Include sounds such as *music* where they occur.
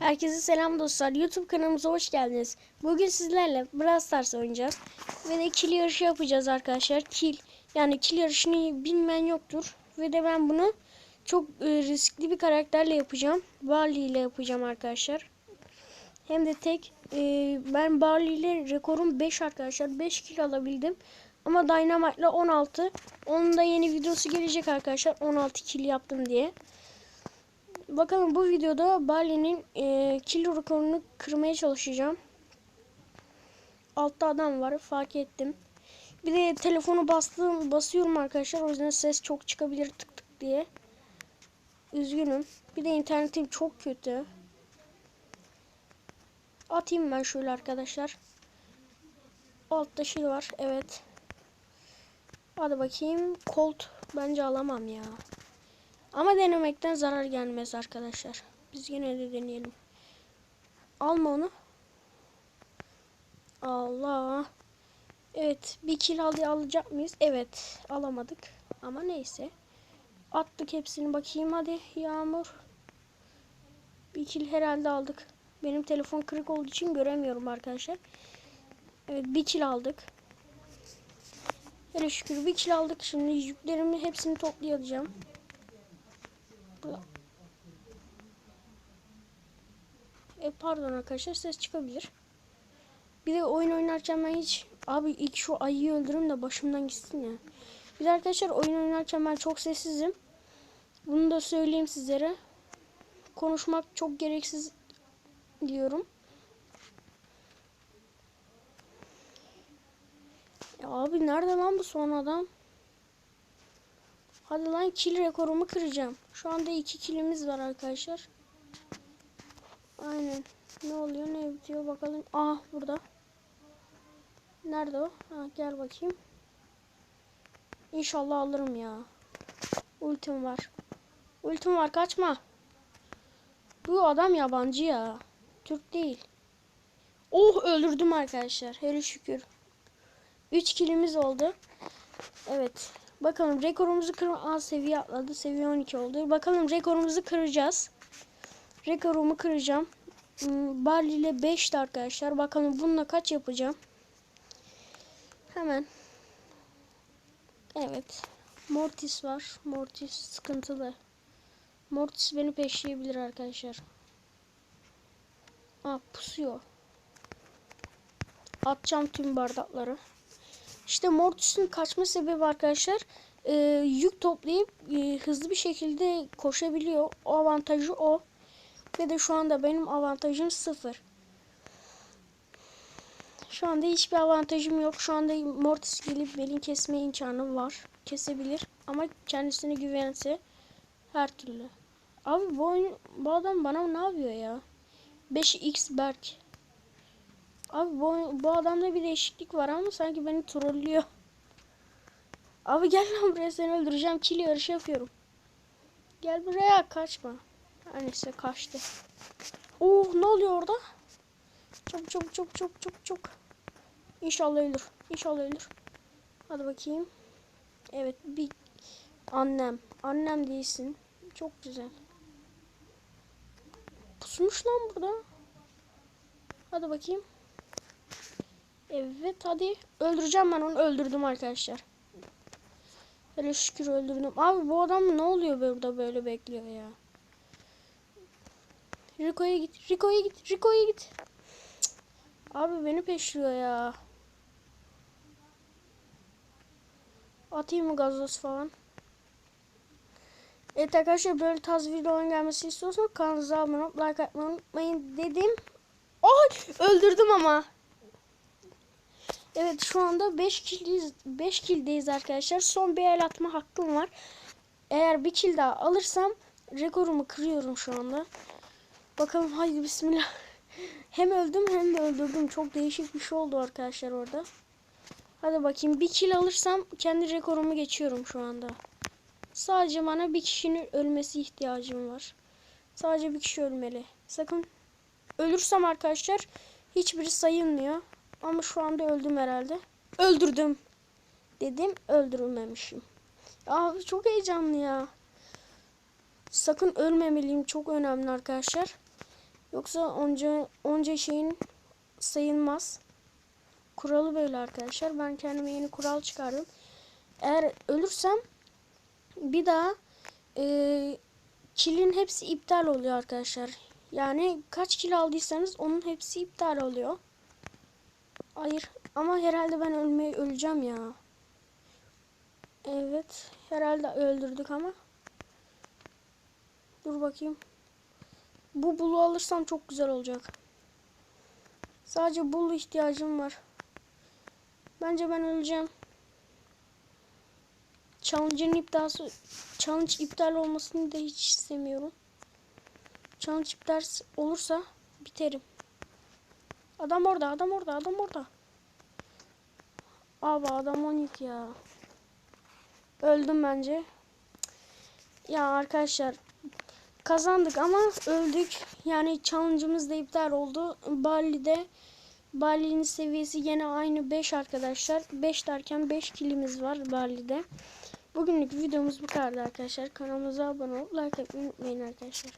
Herkese selam dostlar. YouTube kanalımıza hoş geldiniz. Bugün sizlerle Brawl Stars oynayacağız. Ve de kill yarışı yapacağız arkadaşlar. Kill. Yani kill yarışını bilmeyen yoktur. Ve de ben bunu çok e, riskli bir karakterle yapacağım. Barley ile yapacağım arkadaşlar. Hem de tek e, ben Barley ile rekorum 5 arkadaşlar. 5 kill alabildim. Ama Dynamite ile 16. Onun da yeni videosu gelecek arkadaşlar. 16 kill yaptım diye. Bakalım bu videoda Barley'nin e, kilo rekorunu kırmaya çalışacağım. Altta adam var fark ettim. Bir de telefonu bastım basıyorum arkadaşlar. O yüzden ses çok çıkabilir tık tık diye. Üzgünüm. Bir de internetim çok kötü. Atayım ben şöyle arkadaşlar. Altta şey var. Evet. Hadi bakayım. Colt bence alamam ya. Ama denemekten zarar gelmez arkadaşlar. Biz yine de deneyelim. Alma onu. Allah. Evet. Bir kill al alacak mıyız? Evet. Alamadık. Ama neyse. Attık hepsini bakayım hadi. Yağmur. Bir kill herhalde aldık. Benim telefon kırık olduğu için göremiyorum arkadaşlar. Evet bir kill aldık. Hele şükür bir kill aldık. Şimdi yüklerimi hepsini toplayacağım. E, pardon arkadaşlar ses çıkabilir. Bir de oyun oynarken ben hiç abi ilk şu ayıyı öldürürüm de başımdan gitsin ya. Bir de arkadaşlar oyun oynarken ben çok sessizim. Bunu da söyleyeyim sizlere. Konuşmak çok gereksiz diyorum. Ya abi nerede lan bu son adam? Hadi lan kill rekorumu kıracağım. Şu anda iki killimiz var arkadaşlar. Aynen. Ne oluyor ne bitiyor bakalım. Ah burada. Nerede o? Ha, gel bakayım. İnşallah alırım ya. Ultim var. Ultim var kaçma. Bu adam yabancı ya. Türk değil. Oh öldürdüm arkadaşlar. Hele şükür. 3 kilimiz oldu. Evet. Bakalım rekorumuzu kırma. Aa, seviye atladı. Seviye 12 oldu. Bakalım rekorumuzu kıracağız. Rekorumu kıracağım. Hmm, Barley ile 5'ti arkadaşlar. Bakalım bununla kaç yapacağım. Hemen. Evet. Mortis var. Mortis sıkıntılı. Mortis beni peşleyebilir arkadaşlar. Aa pusuyor. Atacağım tüm bardakları. İşte Mortis'in kaçma sebebi arkadaşlar e, yük toplayıp e, hızlı bir şekilde koşabiliyor. O avantajı o. Ve de şu anda benim avantajım sıfır. Şu anda hiçbir avantajım yok. Şu anda Mortis gelip beni kesme imkanı var. Kesebilir. Ama kendisine güvense her türlü. Abi bu, oyun, bu adam bana ne yapıyor ya? 5x Berk. Abi bu, bu adamda bir değişiklik var ama sanki beni trollüyor. Abi gel lan buraya seni öldüreceğim. Kill yarışı yapıyorum. Gel buraya kaçma. Her neyse kaçtı. Oh ne oluyor orada? Çabuk çabuk çabuk çabuk çabuk çabuk. İnşallah ölür. İnşallah ölür. Hadi bakayım. Evet bir annem. Annem değilsin. Çok güzel. Pusmuş lan burada. Hadi bakayım. Evet hadi. Öldüreceğim ben onu. Öldürdüm arkadaşlar. Hele şükür öldürdüm. Abi bu adam ne oluyor burada böyle bekliyor ya. Rico'ya git. Rico'ya git. Rico'ya git. Cık. Abi beni peşliyor ya. Atayım mı gazoz falan? Evet arkadaşlar böyle tarz videoların gelmesi istiyorsanız kanalımıza abone olup like atmayı unutmayın dedim. Ay öldürdüm ama. Evet şu anda 5 kildeyiz, 5 kildeyiz arkadaşlar. Son bir el atma hakkım var. Eğer bir kill daha alırsam rekorumu kırıyorum şu anda. Bakalım haydi bismillah. *laughs* Hem öldüm hem de öldürdüm. Çok değişik bir şey oldu arkadaşlar orada. Hadi bakayım bir kill alırsam kendi rekorumu geçiyorum şu anda. Sadece bana bir kişinin ölmesi ihtiyacım var. Sadece bir kişi ölmeli. Sakın ölürsem arkadaşlar hiçbiri sayılmıyor. Ama şu anda öldüm herhalde. Öldürdüm. Dedim öldürülmemişim. Abi çok heyecanlı ya. Sakın ölmemeliyim. Çok önemli arkadaşlar. Yoksa onca onca şeyin sayılmaz. Kuralı böyle arkadaşlar. Ben kendime yeni kural çıkardım. Eğer ölürsem bir daha e, kilin hepsi iptal oluyor arkadaşlar. Yani kaç kil aldıysanız onun hepsi iptal oluyor. Hayır ama herhalde ben ölmeyi öleceğim ya. Evet herhalde öldürdük ama. Dur bakayım. Bu bulu alırsam çok güzel olacak. Sadece bulu ihtiyacım var. Bence ben öleceğim. Challenge'ın iptası challenge iptal olmasını da hiç istemiyorum. Challenge iptal olursa biterim. Adam orada, adam orada, adam orada. Abi adam 12 ya. Öldüm bence. Ya arkadaşlar kazandık ama öldük. Yani challenge'ımız da iptal oldu. Bali'de Bali'nin seviyesi yine aynı 5 arkadaşlar. 5 derken 5 kilimiz var Bali'de. Bugünlük videomuz bu kadar arkadaşlar. Kanalımıza abone olup like atmayı unutmayın arkadaşlar.